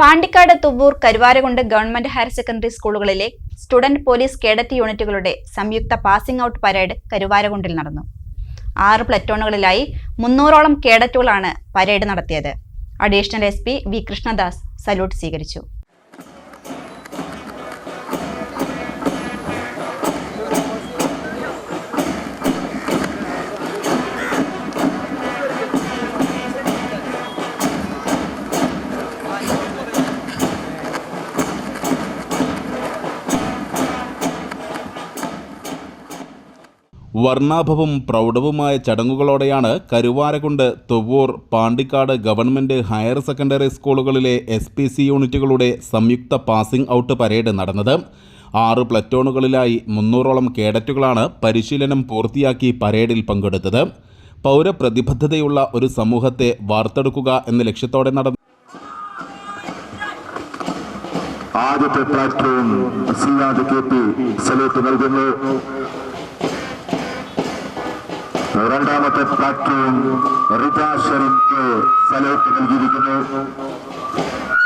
Pandikkad Thuvvur Karuvarakundu government higher secondary സ്കൂളുകളിലെ student police cadet യൂണിറ്റുകളുടെ സംയുക്ത പാസിംഗ് ഔട്ട് പരേഡ് കരുവാരകുണ്ടിൽ നടന്നു. ആറ് പ്ലറ്റോണുകളിലായി മുന്നൂറോളം കേഡറ്റുകളാണ് പരേഡ് നടത്തിയത്. Additional S P V Krishnadas salute സ്വീകരിച്ചു. വർണാഭവും പ്രൗഢവുമായ ചടങ്ങുകളോടെയാണ് Karuvarakundu Thuvvur Pandikkad government higher secondary സ്കൂളുകളിലെ എസ് പി സി യൂണിറ്റുകളുടെ സംയുക്ത പാസിംഗ് ഔട്ട് പരേഡ് നടന്നത്. ആറ് പ്ലറ്റോണുകളിലായി മുന്നൂറോളം കേഡറ്റുകളാണ് പരിശീലനം പൂർത്തിയാക്കി പരേഡിൽ പങ്കെടുത്തത്. പൗരപ്രതിബദ്ധതയുള്ള ഒരു സമൂഹത്തെ വാർത്തെടുക്കുക എന്ന ലക്ഷ്യത്തോടെ നടന്നു ആദ്യത്തെ പ്ലാറ്റ്ഫോം നൽകുന്നു. രണ്ടാമത്തെ പ്ലാറ്റ്ഫോം റിത ഷെറിൻക്ക് സലോട്ട് നൽകിയിരിക്കുന്നു.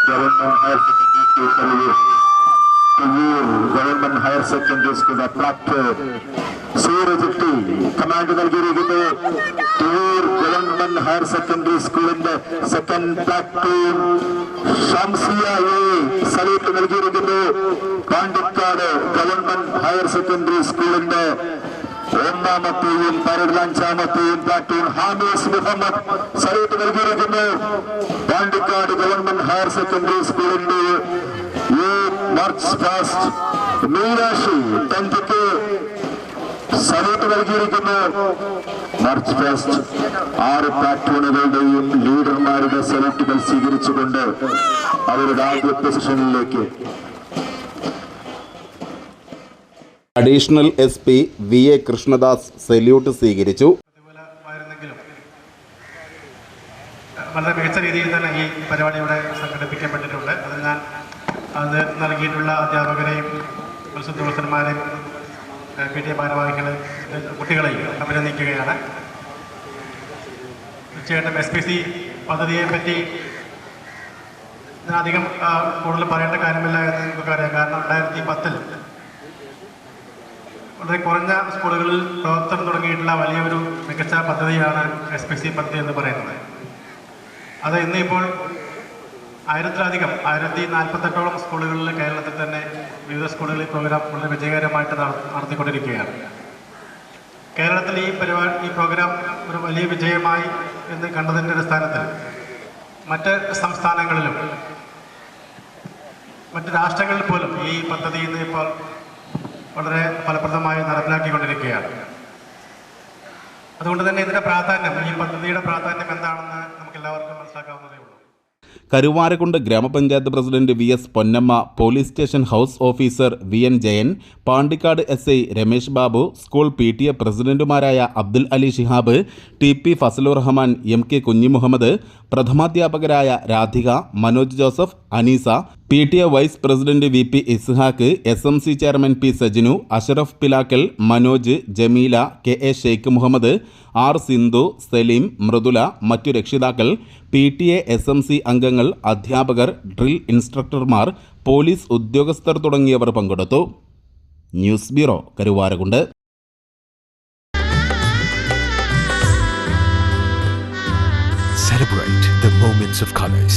Government higher secondary school Kallur Thuvvur government higher secondary സ്കൂളിന്റെ പ്ലാറ്റൂൺ സൂരജ് ടി കമാൻഡ് നൽകിയിരിക്കുന്നു. തുവൂർ ഗവൺമെന്റ് ഹയർ സെക്കൻഡറി സ്കൂളിന്റെ സെക്കൻഡ് പ്ലാറ്റ്ഫോം എ നൽകിയിരിക്കുന്നു. പാണ്ടിക്കാട് ഗവൺമെന്റ് ഹയർ സെക്കൻഡറി സ്കൂളിന്റെ ഒന്നാമത്തെയും പതിനഞ്ചാമത്തെയും പ്ലാറ്റൂൺ ഹാമീസ് മുഹമ്മദ് സല്യൂട്ട് നൽകിയിരിക്കുന്നു. പാണ്ടിക്കാട് ഗവൺമെന്റ് ഹയർ സെക്കൻഡറി സ്കൂളിന്റെ march fast Meenakshi tenth salute നൽകിയിരിക്കുന്നു. മാർച്ച് ഫാസ്റ്റ് ആറ് പ്ലാറ്റൂണുകളുടെയും ലീഡർമാരുടെ സലൂട്ടുകൾ സ്വീകരിച്ചുകൊണ്ട് അവരുടെ ആദ്യ പൊസിഷനിലേക്ക് additional S P V A Krishnadas salute സ്വീകരിച്ചു. വളരെ മികച്ച രീതിയിൽ തന്നെ ഈ പരിപാടി ഇവിടെ സംഘടിപ്പിക്കപ്പെട്ടിട്ടുണ്ട് അത് ഞാൻ അത് നൽകിയിട്ടുള്ള അധ്യാപകരെയും ഉത്സവോത്സവന്മാരെയും പി ടി എ ഭാരവാഹികളെ കുട്ടികളെയും അഭിനന്ദിക്കുകയാണ്. തീർച്ചയായിട്ടും എസ് പി സി പദ്ധതിയെപ്പറ്റി അധികം കൂടുതൽ പറയേണ്ട കാര്യമില്ല എന്ന് നിങ്ങൾക്കറിയാം കാരണം രണ്ടായിരത്തി പത്തിൽ വളരെ കുറഞ്ഞ സ്കൂളുകളിൽ പ്രവർത്തനം തുടങ്ങിയിട്ടുള്ള വലിയൊരു മികച്ച പദ്ധതിയാണ് എസ് പി സി പദ്ധതി എന്ന് പറയുന്നത്. അത് ഇന്നിപ്പോൾ ആയിരത്തിലധികം ആയിരത്തി നാൽപ്പത്തെട്ടോളം സ്കൂളുകളിൽ കേരളത്തിൽ തന്നെ വിവിധ സ്കൂളുകളിൽ പ്രോഗ്രാം വളരെ വിജയകരമായിട്ട് നട- നടത്തിക്കൊണ്ടിരിക്കുകയാണ്. കേരളത്തിൽ ഈ പരിപാടി ഈ പ്രോഗ്രാം ഒരു വലിയ വിജയമായി എന്ന് കണ്ടതിന്റെ അടിസ്ഥാനത്തിൽ മറ്റ് സംസ്ഥാനങ്ങളിലും മറ്റ് രാഷ്ട്രങ്ങളിൽ പോലും ഈ പദ്ധതി ഇന്ന് ഇപ്പോൾ വളരെ ഫലപ്രദമായി നടപ്പിലാക്കിക്കൊണ്ടിരിക്കുകയാണ്. അതുകൊണ്ട് തന്നെ ഇതിന്റെ പ്രാധാന്യം ഈ പദ്ധതിയുടെ പ്രാധാന്യം എന്താണെന്ന് നമുക്ക് എല്ലാവർക്കും മനസ്സിലാക്കാവുന്നതേ ഉള്ളൂ. കരുവാരക്കുണ്ട് ഗ്രാമപഞ്ചായത്ത് president V S Ponnamma police station house officer V N Jayan Pandikkad S I Ramesh Babu school P T A പ്രസിഡന്റുമാരായ Abdul Ali Shihab T P Fazalur Rahman M K Kunhimuhammed പ്രഥമാധ്യാപകരായ Radhika Manoj Joseph Aneesa P T A vice president V P Ishaq S M C chairman P Sajinu Ashraf Pilakkal Manoj Jameela K A Sheikh Muhammad R Sindhu Saleem Mridula മറ്റു രക്ഷിതാക്കൾ P T A S M C അംഗങ്ങൾ അധ്യാപകർ drill ഇൻസ്ട്രക്ടർമാർ police ഉദ്യോഗസ്ഥർ തുടങ്ങിയവർ പങ്കെടുത്തു news bureau Karuvarakundu Celebrate the moments of colors.